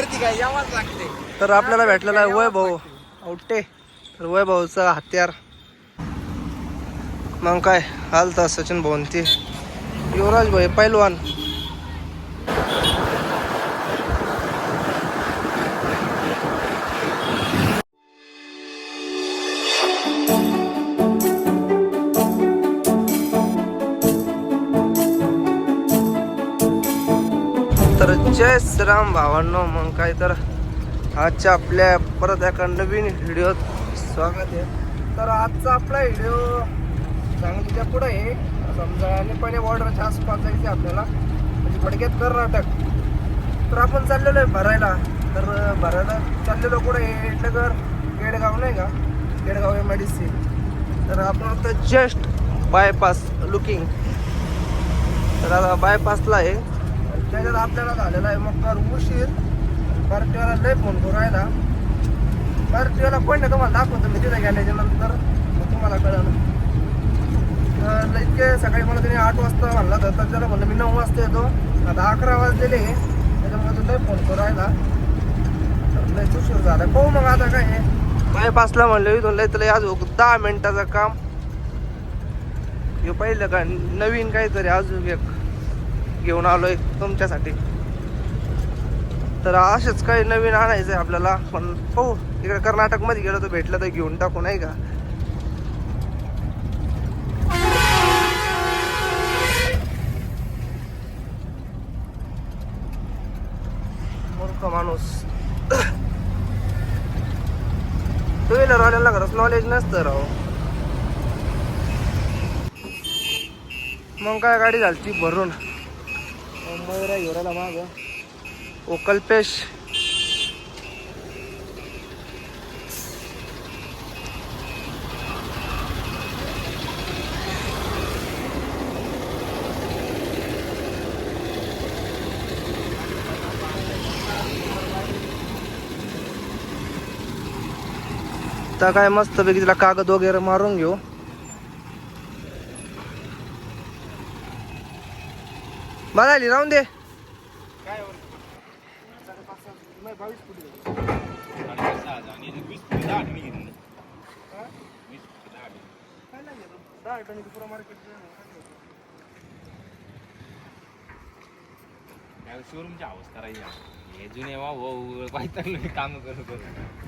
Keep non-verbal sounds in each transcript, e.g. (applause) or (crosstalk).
करते काय? यावाच लागते. तर आपल्याला भेटलेला आहे वैभव औटे. तर वैभवचा हत्यार. मग काय? हालता सचिन भवंती युवराज भाई पैलवान. जय भावांनो मग काय तर आजच्या आपल्या परत एका नवीन व्हिडिओत स्वागत आहे. तर आजचा आपला व्हिडिओ सांगलीच्या पुढे आहे. समजा नेपाळी बॉर्डरच्या आसपास जायचे आपल्याला. म्हणजे थोडक्यात कर्नाटक. तर आपण चाललेलो आहे भरायला. तर भरायला चाललेलो कुठे आहे? नगर केडगाव नाही का? Kedgaon M I D C तर आपण आता जस्ट बायपास लुकिंग तर आता बायपासला आहे. त्याच्यात आपल्याला झालेला आहे मग फार उशीर. पार्टीवाला लय फोन करू राहिला. पार्टीवाला कोण नाही तुम्हाला दाखवतो मी तिथे गेल्याच्यानंतर. मग तुम्हाला कळलं. तर इतके सकाळी मला त्याने आठ वाजता म्हणला तर त्याला म्हणलं मी नऊ वाजता येतो. आता अकरा वाजलेले त्याच्यामुळे तो लय फोन करू राहिला. तर लय उशीर झाला. पाहू मग आता काय आहे. बायपासला म्हणलं इथून लय तर लय आज दहा मिनिटाचं काम. हे पहिलं का? नवीन काहीतरी अजून एक घेऊन आलोय तुमच्यासाठी. तर असेच काही नवीन आणायचं आहे आपल्याला पण पाहू. इकडे कर्नाटकमध्ये गेलो तर भेटलं तर घेऊन टाकू नाही का? मूर्ख माणूस. टू व्हीलर वाल्याला खरंच नॉलेज नसतं राव. मग काय गाडी झालती भरून. मयुरा एवढ्याला माग. ओ कल्पेश. तर काय मस्त पैकी तिला कागद वगैरे मारून घेऊ. बघायली राहून दे. शोरूमची अवस्था राहील हे जुने वा हो, हो, हो, काम करू करू.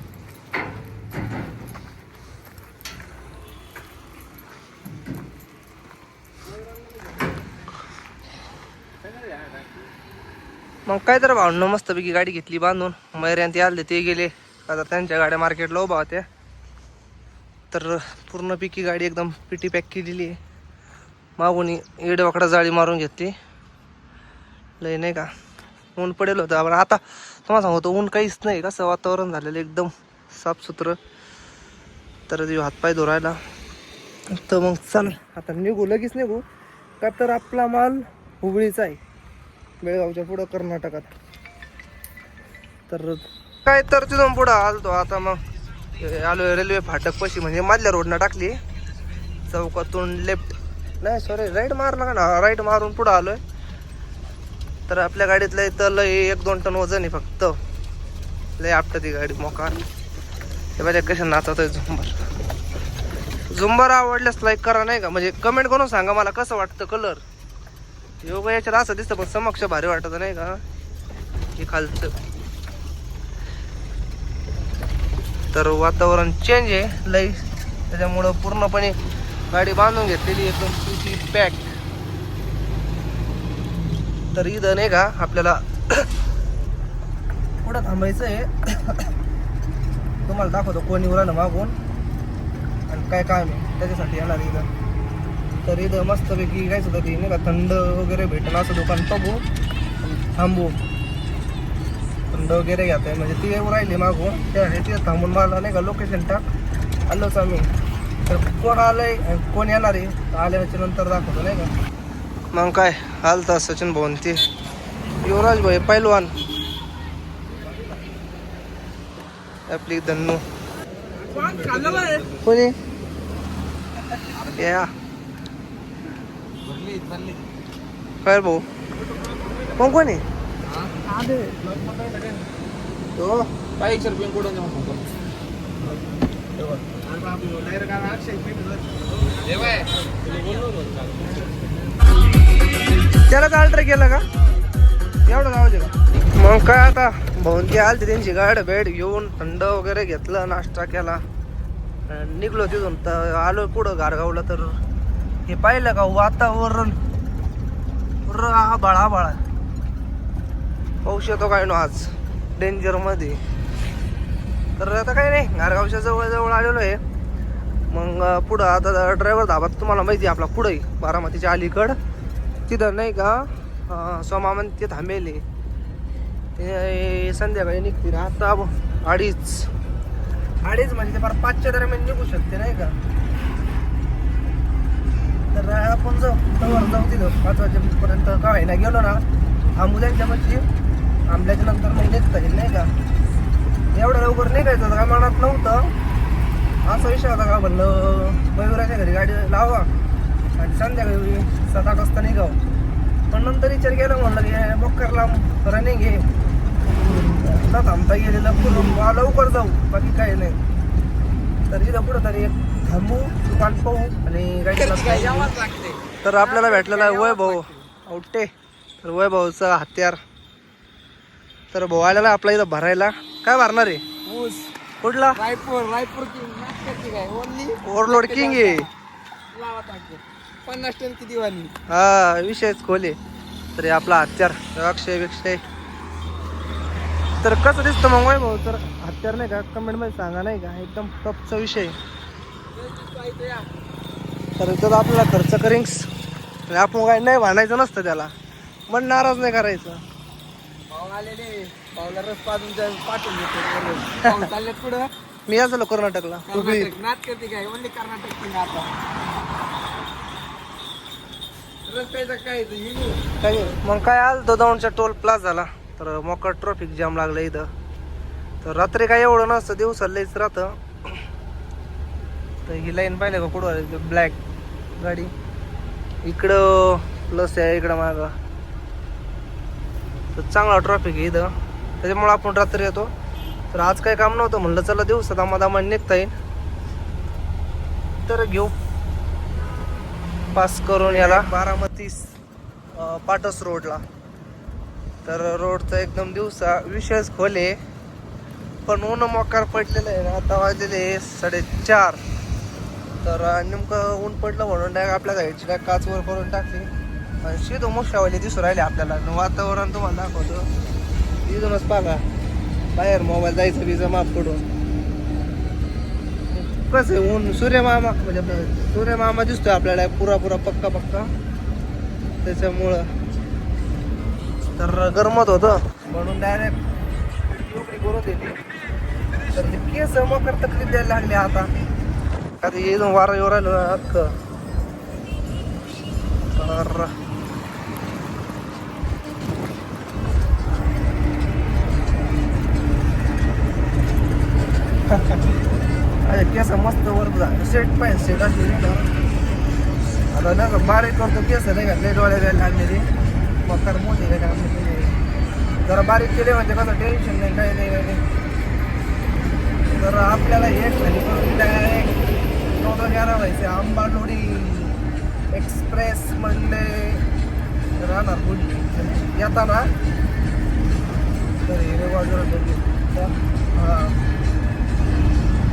मग काय तर भावनं मस्तपैकी गाडी घेतली बांधून. मैऱ्यान ते आले ते गेले. आता त्यांच्या गाड्या मार्केटला उभा होत्या. तर पूर्ण पिकी गाडी एकदम पिटी पॅक केलेली आहे. मागून एडवाकडा जाळी मारून घेतली. लय नाही का? ऊन पडेल होतं. आपण आता तुम्हाला सांगतो ऊन काहीच नाही. कसं वातावरण झालेलं एकदम साफसुथरं. तर ते हातपाय धुरायला. तर मग चल आता निघू लगेच निघू. का तर आपला माल हुबळीचा आहे. बेळगावच्या पुढं कर्नाटकात. तर काय तर तिथून पुढं आलतो आता मग. हे आलो रेल्वे फाटक पशी म्हणजे मधल्या रोडनं टाकली. चौकातून लेफ्ट नाही सॉरी राईट मारला का ना? राईट मारून पुढं आलोय. तर आपल्या गाडीतलं इथं लय एक दोन टन वजन आहे फक्त. लय आपट ती गाडी मोकार. हे पाहिजे कशा नाचत आहे झुंबर. झुंबर आवडल्यास लाईक करा नाही का? म्हणजे कमेंट करून सांगा मला कसं वाटतं कलर योगा याच्यात असं दिसतं पण समक्ष भारी वाटत नाही का? हे खालचं. तर वातावरण चेंज आहे लई. त्याच्यामुळं पूर्णपणे गाडी बांधून घेतलेली एकदम तुझी पॅक तर इथं नाही का आपल्याला (coughs) कुठं थांबायचं आहे? (coughs) तुम्हाला दाखवतो कोणी उरानं मागून. आणि काय काम आहे? त्याच्यासाठी येणार इथं. तर इथं मस्तपैकी काय सुद्धा ते नाही का थंड वगैरे भेटेल असं दुकान बघू. थांबू. थंड वगैरे घेत आहे म्हणजे ती येऊ राहिली मागून त्या तिथं थांबून मला नाही का लोकेशन टाक. आलोच आम्ही तर कोण आलंय? कोण येणार आहे? आल्याच्यानंतर दाखवतो नाही का? मग काय? आलता सचिन भवंती युवराज भाई पैलवान. आपली धन्नू. कोणी? या. काय भाऊ कोण कोण आहे? तो? बाईकशे रुपये कुठं त्यालाच अल्ट्रा केलं का? एवढं आवाज का? मग काय आता? भाऊन ते आलते त्यांची गाडी भेट घेऊन थंड वगैरे घेतलं नाश्ता केला. निघलो तिथून. तर आलो पुढं गारगावला तर. हे पाहिलं का? वातावरण पुरं आभाळ आभाळ आहे. पाऊस येतो काय नो आज. डेंजरमध्ये. तर आता काही नाही गारगावच्या जवळ जवळ आलेलो आहे. मग पुढं आता ड्रायव्हर धाबा तुम्हाला माहिती आहे आपला पुढे बारामतीच्या अलीकड. तिथं नाही का अं, सोमामन ते थांबेले. ते संध्याकाळी निघतील. आता अडीच. अडीच म्हणजे ते फार पाचच्या दरम्यान निघू शकते नाही का? तर आपण जाऊ. तवर जाऊ तिथं. पाच वाजेपर्यंत का ना गेलो ना आंबुल्यांच्या मच्छी आंबल्याच्या नंतर मग निघता येईल नाही का? एवढं लवकर निघायचं होतं. काय मनात नव्हतं. असा विषय होता का म्हणलं मयुराच्या घरी गाडी लावा आणि संध्याकाळी सात आठ वाजता निघाव. पण नंतर विचार केला म्हणलं की बक्करला रनिंग नाही न थांबता गेलेलं पुढं लवकर जाऊ. बाकी काही नाही. तर इथं कुठं तरी एक थांबू दुकान पाहू आणि गाडी (laughs) तर आपल्याला भेटलेला आहे वैभव. औटे तर वैभवचा हत्यार. तर भाऊ आलेला आहे आपला इथं भरायला. काय भरणार आहे? ऊस. कुठला? Raipur Raipur king. Overload king आहे. पन्नास टन किती वाली हा विषयच खोले. तरी आपला हत्यार. अक्षय विक्षय तर कसं दिसतं मग भाऊ तर हत्यार नाही का? कमेंटमध्ये सांगा नाही का? एकदम टपचा विषय. तर त्यात आपल्याला खर्च करिंग्स आपण काय नाही भांडायचं नसतं त्याला. मन नाराज नाही करायचं. मी असलो कर्नाटकला. काय? मग काय आलं तो दौंडच्या टोल प्लास झाला. तर मोका ट्रॉफिक जाम लागलं इथं. तर रात्री काय एवढं नसतं. दिवसा लईच राहतं. तर ही लाईन पाहिलं का कुठं ब्लॅक गाडी. इकडं प्लस आहे इकडं मागं. तर चांगला ट्रॉफिक आहे इथं. त्याच्यामुळे आपण रात्री येतो. तर आज काय काम नव्हतं म्हणलं चला दिवसात आम्हाला निघता येईल. तर घेऊ. पास करून याला. बारामतीस पाटस रोडला. तर रोडचा एकदम दिवसा विशेष खोले पण ऊन मोकार पडलेलं आहे. ना आता वाजलेले साडेचार. तर नेमकं ऊन पडलं म्हणून डायरेक्ट आपल्या गाडीची काय काचवर करून टाकली. आणि शिदो मोशावाले दिसून राहिले आपल्याला. वातावरण तुम्हाला दाखवतो. इथूनच पाहा. बाहेर मोबाईल जायचं बीचं माफ पडून. कसं आहे ऊन? सूर्यमामा म्हणजे सूर्यमामा दिसतोय आपल्याला. पुरा पुरा पक्का पक्का. त्याच्यामुळं. तर गरमत होतं. म्हणून डायरेक्ट नोकरी करू देते तर केस मकर तकलीफ द्यायला लागली आता. आता येऊन वारा येऊ राहिलो अख्ख तर अरे केस मस्त वर झालं सेट पाहिजे सेट अशी नाही का आता नाही बारीक करतो केस नाही का लेट वाले द्यायला लागलेले मकर मोठे काय आपले जरा बारीक केले म्हणजे कसं टेन्शन नाही काही नाही काही नाही तर आपल्याला एक खाली करून काय चौदा ग्यारा वैसे आंबाडोडी एक्सप्रेस म्हणले राहणार बुडी येताना? तर हिरे बाजूला हां.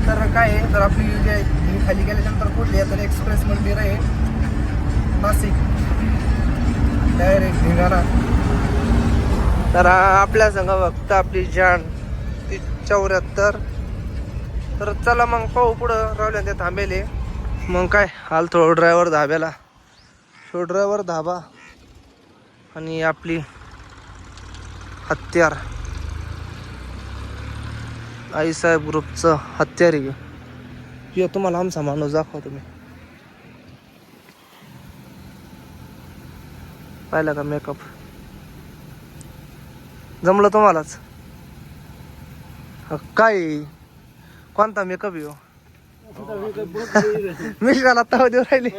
तर काय आहे? तर आपली जे ही खाली गेल्यानंतर कुठली आहे? तर एक्सप्रेस मंदिर आहे नाशिक. डायरेक्ट ढिगाणा. तर आपल्या संघ फक्त आपली जान ती चौऱ्याहत्तर. तर चला मग पाहू पुढं. राहुल्या ते थांबेले. मग काय हाल थोडं ड्रायव्हर धाब्याला. शो ड्रायव्हर धाबा आणि आपली हत्यार. आईसाहेब ग्रुपचं हत्यार ये तुम्हाला आमचा माणूस दाखवा तुम्ही. पाहिला का मेकअप जमलं तुम्हालाच? काय? कोणता मेकअप येऊ (laughs) मिश्राला तव देऊ राहिली.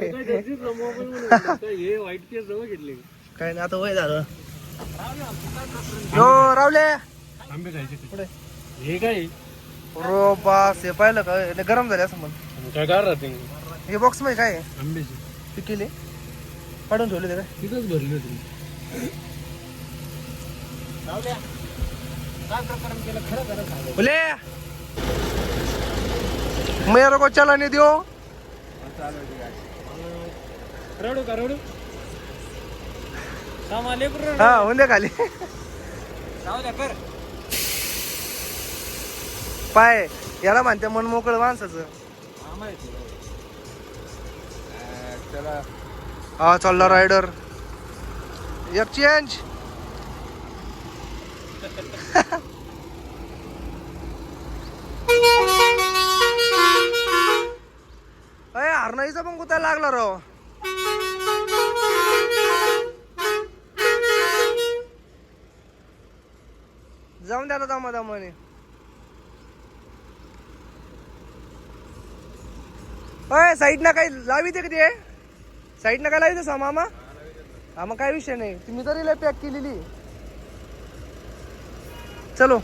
काय नाही आता वय झालं. यो रावले आंबे खायचे पुढे हे काय? रो बास हे पाहिलं का? हे गरम झाले असं म्हण काय काय राहते? हे बॉक्समध्ये काय आहे? आंब्याची. पिकेले काढून ठेवले ते काय? तिथंच भरली होती. बोले मेरे को चलाने दियो। रडू का रडू. हा होऊन दे खाली. जाऊ द्या कर. पाय याला म्हणते मन मोकळं माणसाचं. चला. हा चालला रायडर एक (laughs) चेंज पण कुत्रा लागला राव. जाऊन द्या दमा दमाने अय साईड ना काही लावी ते कधी साईड ना काय लावी तसा मामा? हा मग काय विषय नाही. तुम्ही तरी लय पॅक केलेली. चलो.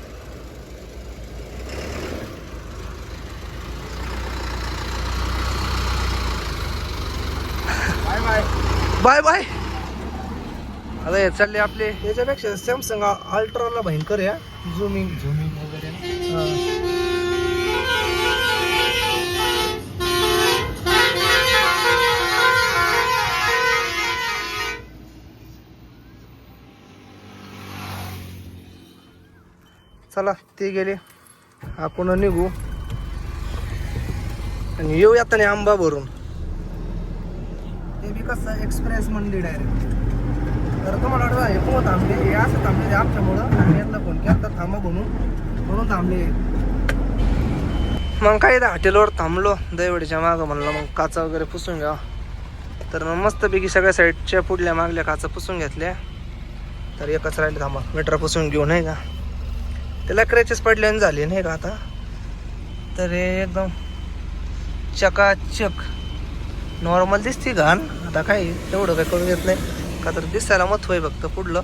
बाय. बाय हे चालले आपले. याच्यापेक्षा सॅमसंग अल्ट्राला भयंकर या झुमिंग झुमिंग वगैरे. चला ते गेले. आपण निघू. आणि येऊ आता आंबा भरून. ते बी कसं एक्सप्रेस म्हणली डायरेक्ट तर तुम्हाला वाटतं हे कोण थांबले हे असं थांबले ते आमच्यामुळं आणि यांना फोन केला तर थांबा म्हणून म्हणून थांबले. मग काय त्या हॉटेलवर थांबलो दहीवडीच्या मागं म्हणलं मग काचा वगैरे पुसून घ्या. तर मग मस्तपैकी सगळ्या साईडच्या पुढल्या मागल्या काचा पुसून घेतल्या. तर एकच राहिले थांबा मीटर पुसून घेऊ नाही का? त्याला क्रॅचेस पडल्याने झाले नाही का आता? तर हे एकदम चकाचक नॉर्मल दिसते घाण. आता काय तेवढं काय करून येत नाही. का तर दिसायला मत होय फक्त पुढलं.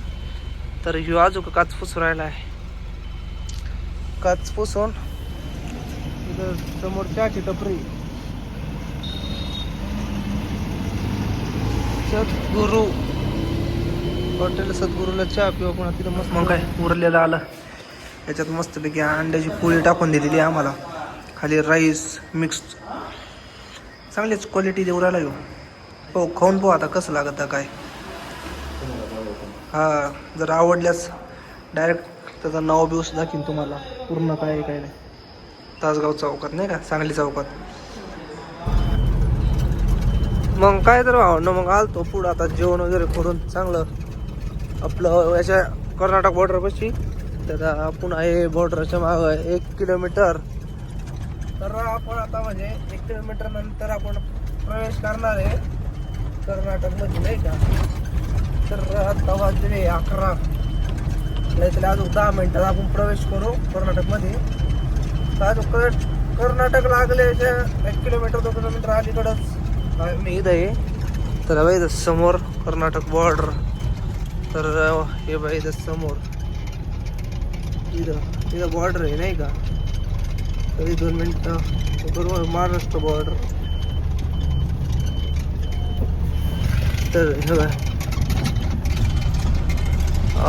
तर ह्यो अजून काच पुसू राहिला आहे. काच पुसून समोर चहाची टपरी सद्गुरू. हॉटेल सद्गुरूला चहा पिवा पुन्हा तिथं मस्त मग काय उरलेलं आलं. याच्यात मस्तपैकी अंड्याची पोळी टाकून दिलेली आम्हाला. खाली राईस मिक्स चांगलीच क्वालिटी देऊ राहिला येऊ हो खाऊन पाहू आता कसं लागत काय. हा जर आवडल्यास डायरेक्ट त्याचं नाव बिवस दाखीन तुम्हाला. पूर्ण काय आहे, काय नाही. तासगाव चौकात नाही का? सांगली चौकात. मग काय तर भावनं मग आलतो पुढं आता जेवण वगैरे करून चांगलं. आपलं याच्या कर्नाटक बॉर्डरपाशी त्याचा पुन्हा आहे बॉर्डरच्या माग एक किलोमीटर. तर आपण आता म्हणजे एक किलोमीटर नंतर आपण प्रवेश करणार आहे. कर्नाटकमध्ये नाही का? तर आता वाजले अकरा. नाहीतर अजून दहा मिनिटात आपण प्रवेश करू कर्नाटकमध्ये तर अजून कर- कर्नाटक लागले एक किलोमीटर दोन किलोमीटर अलीकडंच. मी इथं आहे. तर बाई समोर कर्नाटक बॉर्डर तर हे बाई समोर. इथं इथं बॉर्डर आहे नाही का? तरी दोन मिनटं बरोबर महाराष्ट्र बॉर्डर तर हे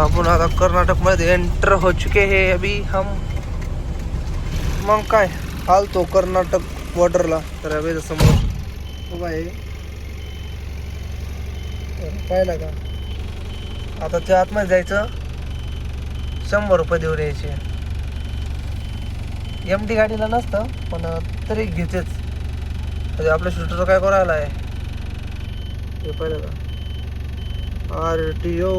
आपण आता कर्नाटकमध्ये एंटर हो चुके हे अभी हम. मग काय? आलतो कर्नाटक बॉर्डरला तर अभि समोर उभा आहे. तर पाहिला का? आता त्या आतमध्ये जायचं. शंभर रुपये देऊन यायचे. एम टी गाडीला नसतं पण तरी घेतेच. म्हणजे आपल्या शूटरचं काय करायला आहे हे पाहिलं का? R T O.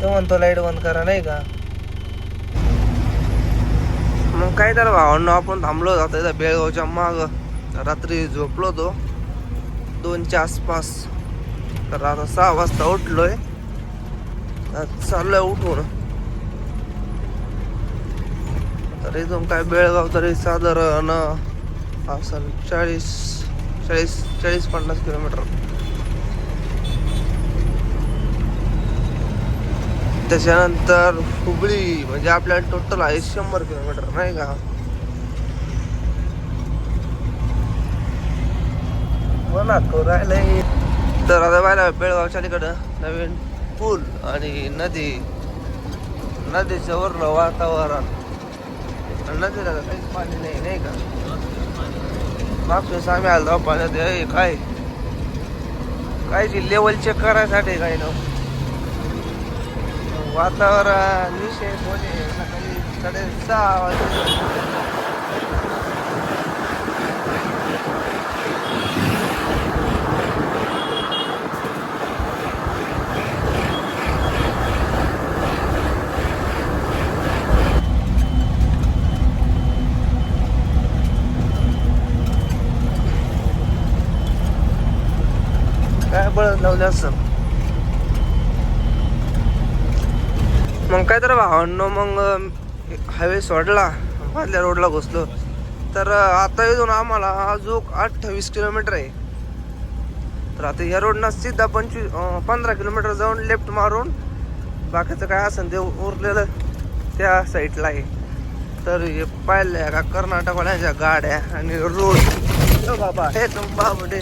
तो म्हणतो लाइट बंद करा नाही का? मग काय तर भावांना आपण थांबलो आता इथं बेळगावच्या माग. रात्री झोपलो होतो. दोनच्या आसपास. तर आता सहा वाजता उठलोय. चाललंय उठून. तर इथून काय बेळगाव तरी साधारण असं चाळीस चाळीस चाळीस पन्नास किलोमीटर. त्याच्यानंतर हुबळी म्हणजे आपल्याला टोटल आहे शंभर किलोमीटर नाही का? मला राहिलंय. तर आता पाहिलं बेळगावच्या अलीकडं नवीन. पूल आणि नदी नदीच्या वरलं वातावरण. आणि नदीला तर काहीच पाणी नाही नाही का? मागच्या आम्ही आलो पाण्यात हे काय? कायची लेवल चेक करायसाठी काही ना वातावरण विषय कोणी? सकाळी साडे सहा बळद लावले असं मग काय तर भावांनो मग हायवे सोडला मधल्या रोडला घुसलो. तर आता इथून आम्हाला अजून अठ्ठावीस किलोमीटर आहे. तर आता या रोडनं सिद्धा पंचवीस पंधरा किलोमीटर जाऊन लेफ्ट मारून बाकीचं काय असेल ते उरलेलं त्या साईडला आहे. तर हे पाहिलं का कर्नाटकवाल्यांच्या गाड्या आणि रोड बाबा हे तुम बाबडे.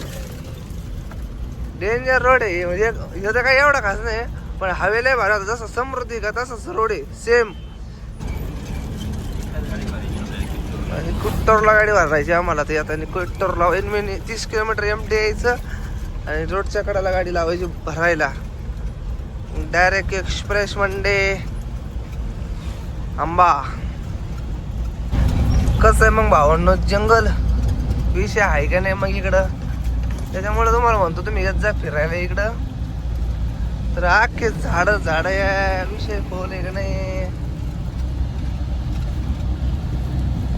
डेंजर रोड आहे. म्हणजे हे तर काही एवढा खास नाही पण हवेला आहे भारी होता. जसं समृद्धी का तसंच रोड आहे. सेम आणि कुट्टोरला गाडी भरायची आम्हाला ते आता. आणि कुट्टरला एन मिनी तीस किलोमीटर एम टी यायचं आणि रोडच्या कडाला गाडी लावायची भरायला. डायरेक्ट एक्सप्रेस मंडे आंबा. कसं आहे मग भावांनो? जंगल. विषय आहे का नाही मग इकडं? त्याच्यामुळे तुम्हाला म्हणतो तुम्ही येत जा फिरायला इकडं. तर अख्खे झाड झाड या विषय खोल का नाही?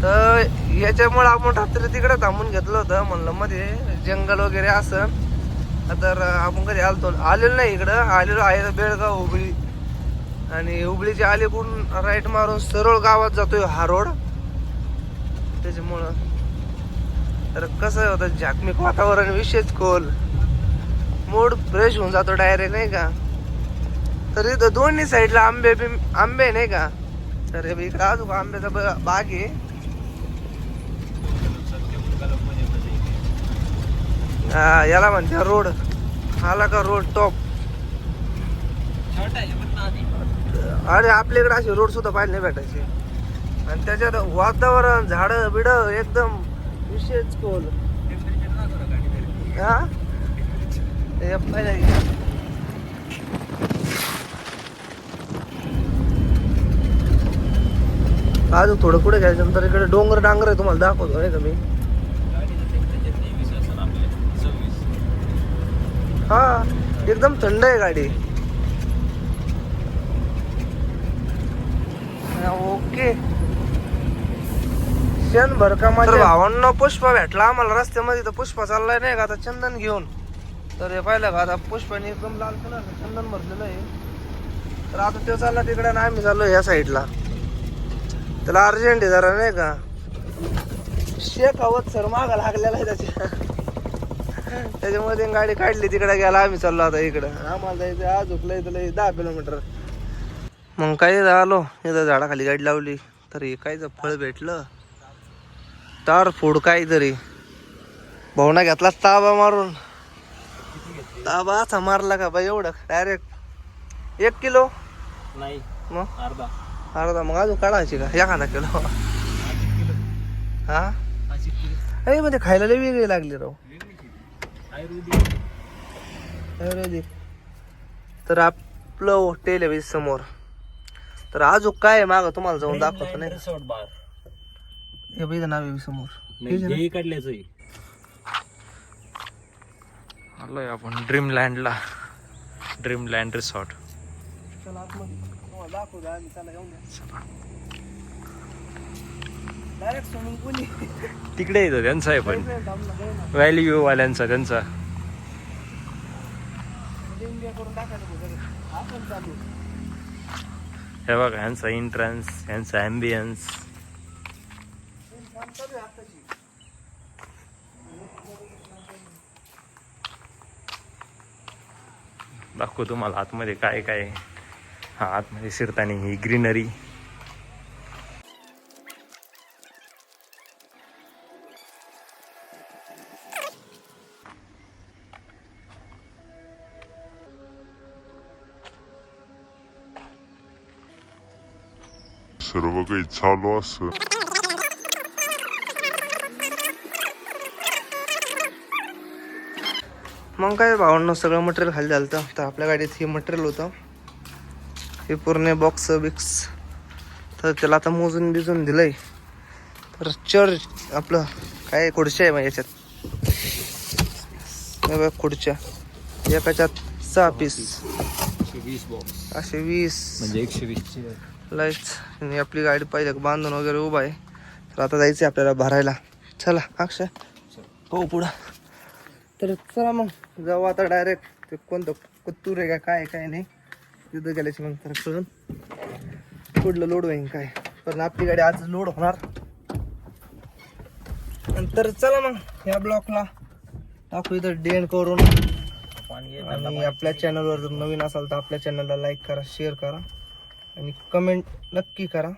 तर याच्यामुळे आपण रात्री तिकडे थांबून घेतलं होतं म्हणलं मध्ये जंगल वगैरे असं. तर आपण कधी आलतो आलेलो नाही इकडं. आलेलो आहे बेळगाव हुबळी. आणि हुबळीच्या पण राईट मारून सरळ गावात जातोय हा रोड. त्याच्यामुळं तर कसं होतं झाकमिक वातावरण विशेष खोल मूड फ्रेश होऊन जातो डायरेक्ट नाही का? तर इथं दोन्ही साईडला आंबे बी आंबे नाही का? तर हे इकडं अजून आंब्याचा बाग आहे. हा, याला म्हणते रोड आला का रोड टॉप अरे आपल्याकडे असे रोड सुद्धा पाहिजे नाही भेटायचे. आणि त्याच्यात वातावरण झाड बिड एकदम विशेष खोल. हा? अजून थोडं पुढे घ्यायचं नंतर इकडे डोंगर डांगर आहे तुम्हाला दाखवतो नाही का मी? हा एकदम थंड आहे गाडी. ओके. क्षणभर का माझ्या भावांना पुष्पा भेटला. आम्हाला रस्त्यामध्ये तर पुष्पा चाललाय नाही का? आता चंदन घेऊन. तर हे पाहिलं का? आता पुष्पाने एकदम लाल कलर चंदन भरलेलं आहे. तर आता तो चालला तिकडे आणि आम्ही चाललो ह्या साईडला. त्याला अर्जंट आहे जरा नाही का? शेखावत सर मागा लागलेला आहे त्याच्या. त्याच्यामध्ये गाडी काढली तिकडे गेला आम्ही चाललो आता इकडं. आम्हाला जायचं आज झोपलं इथं दहा किलोमीटर. मग काय आलो इथं झाडाखाली गाडी लावली. तर हे कायचं फळ भेटलं? तार फोड काहीतरी. भावना घेतला ताबा मारून. ताबा असा मारला का बाई एवढं? डायरेक्ट एक किलो? नाही मग? अर्धा. अर्धा. मग अजून काढायची का? एखादा किलो. हा? अरे म्हणजे खायला लय वेगळी लागली राव. आयुर्वेदिक. तर आपलं हॉटेल आहे समोर. तर अजून काय माग? तुम्हाला जाऊन दाखवतो नाही हे बघ इथं नाव आहे समोर हेच आहे ना? हे काढल्याच आलोय आपण ड्रीम लँडला ड्रीम लँड रिसॉर्ट चला आतमध्ये. तुम्हाला दाखवतो आम्ही. चला येऊन द्या. Direct swimming pool आहे. तिकडे येतो त्यांचा आहे पण काहीच नाही, थांब ना, जाऊ ना. व्हॅली व्ह्यू वाल्यांचा त्यांचा म्हणजे India करून टाकायचं वगैरे. हा चालू. हे बघा यांचा एंट्रन्स यांचा ॲम्बियन्स काम चालू आहे आत्ताची. दाखव तुम्हाला आतमध्ये काय काय हा आतमध्ये शिरताना ही ग्रीनरी. सर्व काही चालू असं. मग काय भावांना सगळं मटेरियल खाली झालं होतं. तर आपल्या गाडीत हे मटेरियल होतं. हे पूर्ण बॉक्स बिक्स तर त्याला आता मोजून बिजून दिलंय. तर चर्च आपलं काय खुर्च्या आहे मग याच्यात. खुर्च्या. एकाच्यात सहा पीस वीस बॉक्स असे वीस. म्हणजे एकशे वीस आणि आपली गाडी पाहिजे बांधून वगैरे उभा आहे. तर आता जायचं आहे आपल्याला भरायला. चला अक्षय. हो पुढं. तर चला मग जाऊ आता डायरेक्ट ते कोणतं कुत्तूर आहे का काय काय नाही. तिथं गेल्याची मग तर कळून. पुढलं लोड होईन काय. पण आपली गाडी आज लोड होणार. तर चला मग या ब्लॉकला टाकू इथं डेन करून. आणि आपल्या चॅनलवर जर नवीन असाल तर आपल्या चॅनलला लाईक करा शेअर करा. आणि कमेंट नक्की करा.